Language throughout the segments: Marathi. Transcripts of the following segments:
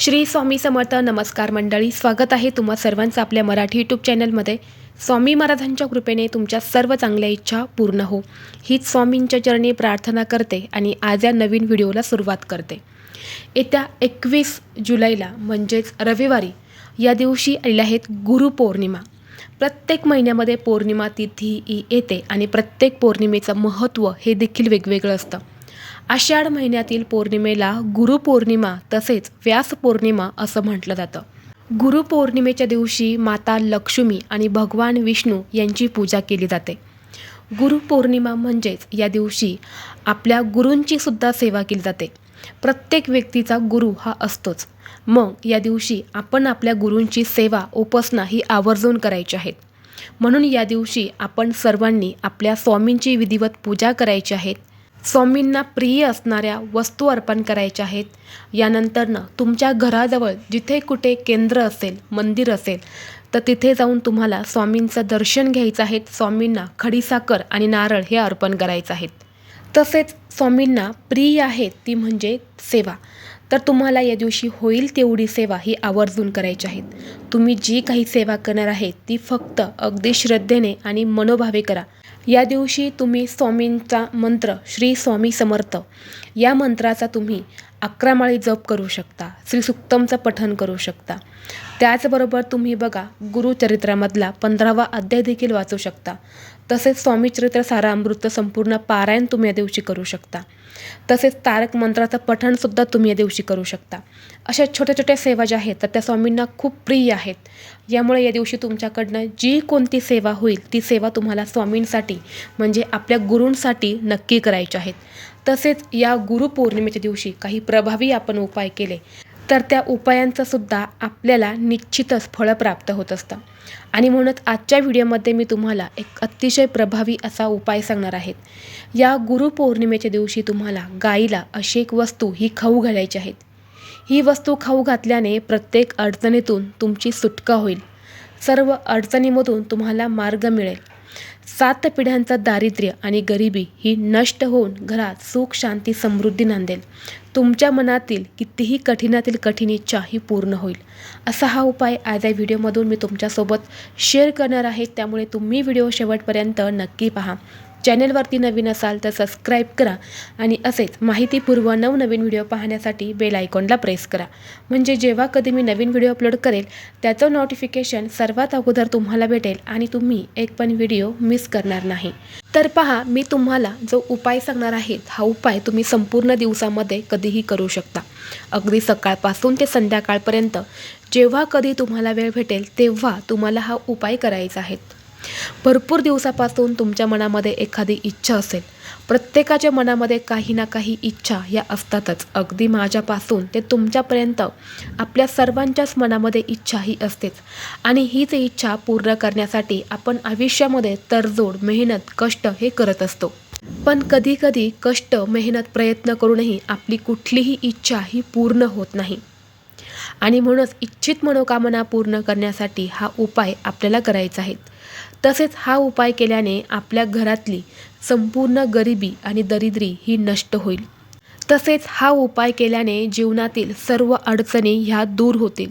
श्री स्वामी समर्थ नमस्कार मंडळी स्वागत आहे तुम्हा सर्वांचं आपल्या मराठी यूट्यूब चॅनलमध्ये. स्वामी महाराजांच्या कृपेने तुमच्या सर्व चांगल्या इच्छा पूर्ण हो. हीच स्वामींच्या चरणी प्रार्थना करते आणि आज या नवीन व्हिडिओला सुरुवात करते. येत्या एकवीस जुलैला म्हणजेच रविवारी या दिवशी आलेल्या आहेत गुरुपौर्णिमा प्रत्येक महिन्यामध्ये पौर्णिमा तिथी येते आणि प्रत्येक पौर्णिमेचं महत्त्व हे देखील वेगवेगळं असतं. आषाढ महिन्यातील पौर्णिमेला गुरुपौर्णिमा तसेच व्यास पौर्णिमा असं म्हटलं जातं. गुरुपौर्णिमेच्या दिवशी माता लक्ष्मी आणि भगवान विष्णू यांची पूजा केली जाते. गुरुपौर्णिमा म्हणजेच या दिवशी आपल्या गुरूंची सुद्धा सेवा केली जाते. प्रत्येक व्यक्तीचा गुरु हा असतोच. मग या दिवशी आपण आपल्या गुरूंची सेवा उपासना ही आवर्जून करायची आहेत. म्हणून या दिवशी आपण सर्वांनी आपल्या स्वामींची विधिवत पूजा करायची आहेत स्वामींना प्रिय असणाऱ्या वस्तू अर्पण करायच्या आहेत. यानंतरनं तुमच्या घराजवळ जिथे कुठे केंद्र असेल मंदिर असेल तर तिथे जाऊन तुम्हाला स्वामींचं दर्शन घ्यायचं आहे. स्वामींना खडीसाखर आणि नारळ हे अर्पण करायचं आहेत तसेच स्वामींना प्रिय आहे ती म्हणजे सेवा. तर तुम्हाला या दिवशी होईल तेवढी सेवा ही आवर्जून करायची आहेत तुम्ही जी काही सेवा करणार आहे ती फक्त अगदी श्रद्धेने आणि मनोभावे करा. या दिवशी तुम्ही स्वामींचा मंत्र श्री स्वामी समर्थ या मंत्राचा तुम्ही अकरा माळी जप करू शकता श्री सुक्तमचं पठन करू शकता. त्याचबरोबर तुम्ही बघा गुरुचरित्रामधला पंधरावा अध्याय देखील वाचू शकता. तसेच स्वामीचरित्र सारामृत संपूर्ण पारायण तुम्ही या दिवशी करू शकता. तसेच तारक मंत्राचं पठणसुद्धा तुम्ही या दिवशी करू शकता. अशा छोट्या छोट्या सेवा ज्या आहेत तर त्या स्वामींना खूप प्रिय आहेत. यामुळे या दिवशी तुमच्याकडनं जी कोणती सेवा होईल ती सेवा तुम्हाला स्वामींसाठी म्हणजे आपल्या गुरूंसाठी नक्की करायची आहेत. तसेच या गुरुपौर्णिमेच्या दिवशी काही प्रभावी आपण उपाय केले तर त्या उपायांचं सुद्धा आपल्याला निश्चितच फळं प्राप्त होत असतं. आणि म्हणूनच आजच्या व्हिडिओमध्ये मी तुम्हाला एक अतिशय प्रभावी असा उपाय सांगणार आहेत या गुरुपौर्णिमेच्या दिवशी तुम्हाला गाईला अशी एक वस्तू ही खाऊ घालायची आहेत ही वस्तू खाऊ घातल्याने प्रत्येक अडचणीतून तुमची सुटका होईल. सर्व अडचणीमधून तुम्हाला मार्ग मिळेल. सात पिढ्यांचा दारिद्र्य आणि गरिबी ही नष्ट होऊन घरात सुख शांती समृद्धी नांदेल. तुमच्या मनातील कितीही कठीणातील कठीण इच्छा ही पूर्ण होईल. असा हा उपाय आज या व्हिडिओमधून मी तुमच्यासोबत शेअर करणार आहे. त्यामुळे तुम्ही व्हिडिओ शेवटपर्यंत नक्की पहा. चॅनेलवरती नवीन असाल तर सबस्क्राईब करा आणि असेच माहितीपूर्व नवनवीन व्हिडिओ पाहण्यासाठी बेल आयकॉनला प्रेस करा. म्हणजे जेव्हा कधी मी नवीन व्हिडिओ अपलोड करेल त्याचं नोटिफिकेशन सर्वात अगोदर तुम्हाला भेटेल आणि तुम्ही एक पण व्हिडिओ मिस करणार नाही. तर पहा मी तुम्हाला जो उपाय सांगणार आहे हा उपाय तुम्ही संपूर्ण दिवसामध्ये कधीही करू शकता. अगदी सकाळपासून ते संध्याकाळपर्यंत जेव्हा कधी तुम्हाला वेळ भेटेल तेव्हा तुम्हाला हा उपाय करायचा आहे. भरपूर दिवसापासून तुमच्या मनामध्ये एखादी इच्छा असेल. प्रत्येकाच्या मनामध्ये काही ना काही इच्छा या असतातच. अगदी माझ्यापासून ते तुमच्यापर्यंत आपल्या सर्वांच्याच मनामध्ये इच्छा ही असतेच. आणि हीच इच्छा पूर्ण करण्यासाठी आपण आयुष्यामध्ये तडजोड मेहनत कष्ट हे करत असतो. पण कधीकधी कष्ट मेहनत प्रयत्न करूनही आपली कुठलीही इच्छा ही पूर्ण होत नाही. आणि म्हणूनच इच्छित मनोकामना पूर्ण करण्यासाठी हा उपाय आपल्याला करायचा आहे. तसेच हा उपाय केल्याने आपल्या घरातली संपूर्ण गरिबी आणि दरिद्री ही नष्ट होईल. तसेच हा उपाय केल्याने जीवनातील सर्व अडचणी ह्या दूर होतील.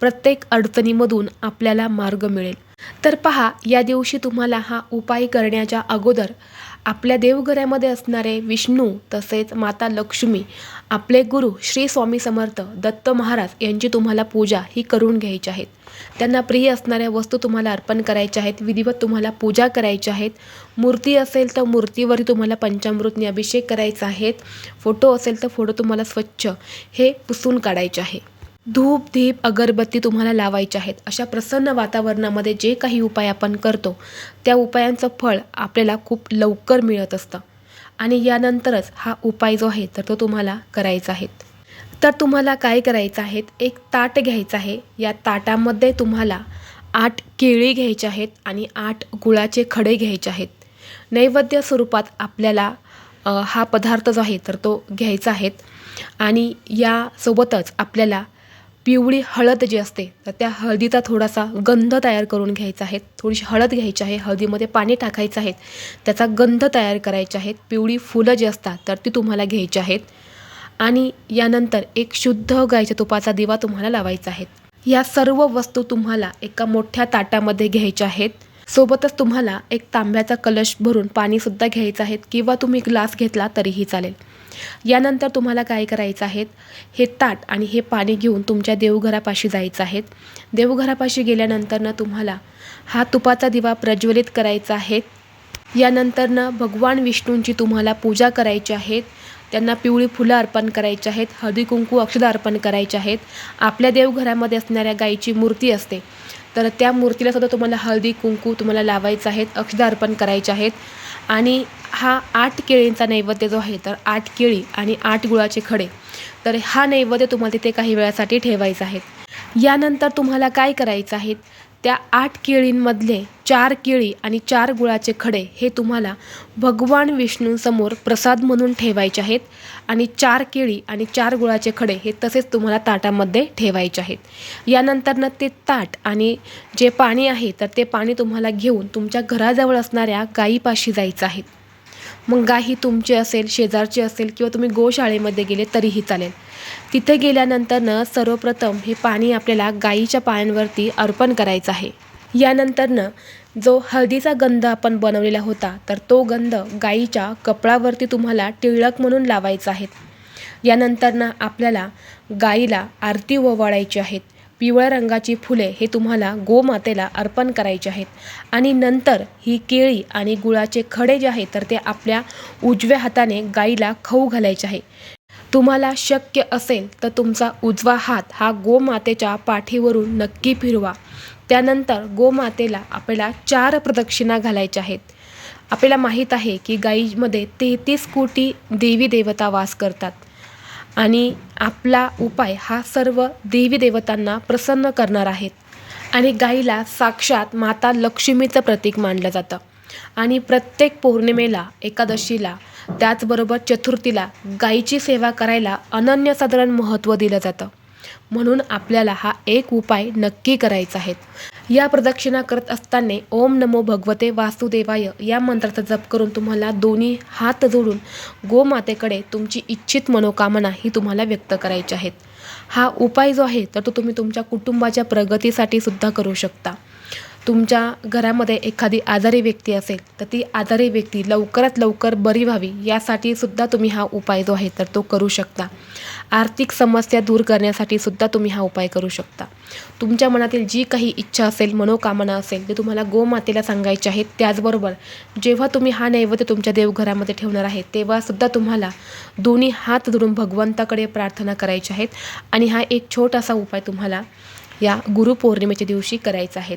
प्रत्येक अडचणीमधून आपल्याला मार्ग मिळेल. तर पहा या दिवशी तुम्हाला हा उपाय करण्याच्या अगोदर आपल्या देवघरामध्ये असणारे विष्णू तसेच माता लक्ष्मी आपले गुरु श्री स्वामी समर्थ दत्त महाराज यांची तुम्हाला पूजा ही करून घ्यायची आहेत. त्यांना प्रिय असणाऱ्या वस्तू तुम्हाला अर्पण करायच्या आहेत विधिवत तुम्हाला पूजा करायच्या आहेत. मूर्ती असेल तर मूर्तीवरती तुम्हाला पंचामृतने अभिषेक करायचा आहेत फोटो असेल तर फोटो तुम्हाला स्वच्छ हे पुसून काढायचे आहे. धूप दीप अगरबत्ती तुम्हाला लावायचे आहेत. अशा प्रसन्न वातावरणामध्ये जे काही उपाय आपण करतो त्या उपायांचं फळ आपल्याला खूप लवकर मिळत असतं. आणि यानंतरच हा उपाय जो आहे तर तो तुम्हाला करायचा आहे. तर तुम्हाला काय करायचं आहे? एक ताट घ्यायचं आहे. या ताटामध्ये तुम्हाला आठ केळी घ्यायचे आहेत आणि आठ गुळाचे खडे घ्यायचे आहेत. नैवेद्य स्वरूपात आपल्याला हा पदार्थ जो आहे तर तो घ्यायचा आहे. आणि यासोबतच आपल्याला पिवळी हळद जी असते तर त्या हळदीचा थोडासा गंध तयार करून घ्यायचा आहे. थोडीशी हळद घ्यायची आहे. हळदीमध्ये पाणी टाकायचं आहे. त्याचा गंध तयार करायचे आहेत. पिवळी फुलं जी असतात तर ती तुम्हाला घ्यायची आहेत. आणि यानंतर एक शुद्ध गाईच्या तुपाचा दिवा तुम्हाला लावायचा आहे. या सर्व वस्तू तुम्हाला एका मोठ्या ताटामध्ये घ्यायच्या आहेत. सोबतच तुम्हाला एक तांब्याचा कलश भरून पाणीसुद्धा घ्यायचं आहे. किंवा तुम्ही ग्लास घेतला तरीही चालेल. यानंतर तुम्हाला काय करायचं आहे हे ताट आणि हे पाणी घेऊन तुमच्या देवघरापाशी जायचं आहे देवघरापाशी गेल्यानंतरनं तुम्हाला हा तुपाचा दिवा प्रज्वलित करायचा आहे. यानंतरनं भगवान विष्णूंची तुम्हाला पूजा करायची आहे. त्यांना पिवळी फुलं अर्पण करायची आहेत. हळदी कुंकू अक्षदा अर्पण करायचे आहेत. आपल्या देवघरामध्ये असणाऱ्या गायीची मूर्ती असते. तर त्या मूर्तीला सुद्धा तुम्हाला हळदी कुंकू तुम्हाला लावायचं आहेत. अक्षदा अर्पण करायचे आहेत. आणि हा आठ केळींचा नैवेद्य जो आहे तर आठ केळी आणि आठ गुळाचे खडे. तर हा नैवेद्य तुम्हाला तिथे काही वेळासाठी ठेवायचा आहे. यानंतर तुम्हाला काय करायचं आहे? त्या आठ केळींमधले चार केळी आणि चार गुळाचे खडे हे तुम्हाला भगवान विष्णूंसमोर प्रसाद म्हणून ठेवायचे आहेत आणि चार केळी आणि चार गुळाचे खडे हे तसेच तुम्हाला ताटामध्ये ठेवायचे आहेत. यानंतरनं ते ताट आणि जे पाणी आहे तर ते पाणी तुम्हाला घेऊन तुमच्या घराजवळ असणाऱ्या गायीपाशी जायचं आहे. मग गाही तुमची असेल शेजारची असेल किंवा तुम्ही गोशाळेमध्ये गेले तरीही चालेल. तिथे गेल्यानंतरनं सर्वप्रथम हे पाणी आपल्याला गाईच्या पायांवरती अर्पण करायचं आहे. यानंतरनं जो हळदीचा गंध आपण बनवलेला होता तर तो गंध गाईच्या कपडावरती तुम्हाला टिळक म्हणून लावायचा आहे. यानंतरनं आपल्याला गाईला आरती ओवाळायची आहेत पिवळ्या रंगाची फुले हे तुम्हाला गोमातेला अर्पण करायचे आहेत. आणि नंतर ही केळी आणि गुळाचे खडे जे आहेत तर ते आपल्या उजव्या हाताने गाईला खाऊ घालायचे आहे. तुम्हाला शक्य असेल तर तुमचा उजवा हात हा गोमातेच्या पाठीवरून नक्की फिरवा. त्यानंतर गोमातेला आपल्याला चार प्रदक्षिणा घालायच्या आहेत. आपल्याला माहीत आहे की गाईमध्ये तेहतीस कोटी देवी देवता वास करतात. आणि आपला उपाय हा सर्व देवी देवतांना प्रसन्न करणार आहेत. आणि गाईला साक्षात माता लक्ष्मीचं प्रतीक मानलं जातं. आणि प्रत्येक पौर्णिमेला एकादशीला त्याचबरोबर चतुर्थीला गाईची सेवा करायला अनन्यसाधारण महत्त्व दिलं जातं. म्हणून आपल्याला हा एक उपाय नक्की करायचा आहे. या प्रदक्षिणा करत असताना ओम नमो भगवते वासुदेवाय या मंत्राचा जप करून तुम्हाला दोन्ही हात जोडून गोमातेकडे तुमची इच्छित मनोकामना ही तुम्हाला व्यक्त करायची आहेत. हा उपाय जो आहे तर तो तुम्ही तुमच्या कुटुंबाच्या प्रगतीसाठी सुद्धा करू शकता. तुमच्या घरामध्ये एखादी आजारी व्यक्ती असेल तर ती आजारी व्यक्ती लवकरात लवकर बरी व्हावी यासाठी सुद्धा तुम्ही हा उपाय जो आहे तर तो करू शकता. आर्थिक समस्या दूर करण्यासाठी सुद्धा तुम्ही हा उपाय करू शकता. तुमच्या मनातील जी काही इच्छा असेल मनोकामना असेल ते तुम्हाला गोमातेला सांगायचे आहेत. त्याचबरोबर जेव्हा तुम्ही हा नैवेद्य तुमच्या देवघरामध्ये ठेवणार आहे तेव्हासुद्धा तुम्हाला दोन्ही हात धरून भगवंताकडे प्रार्थना करायच्या आहेत. आणि हा एक छोटासा उपाय तुम्हाला या गुरुपौर्णिमेच्या दिवशी करायचा आहे.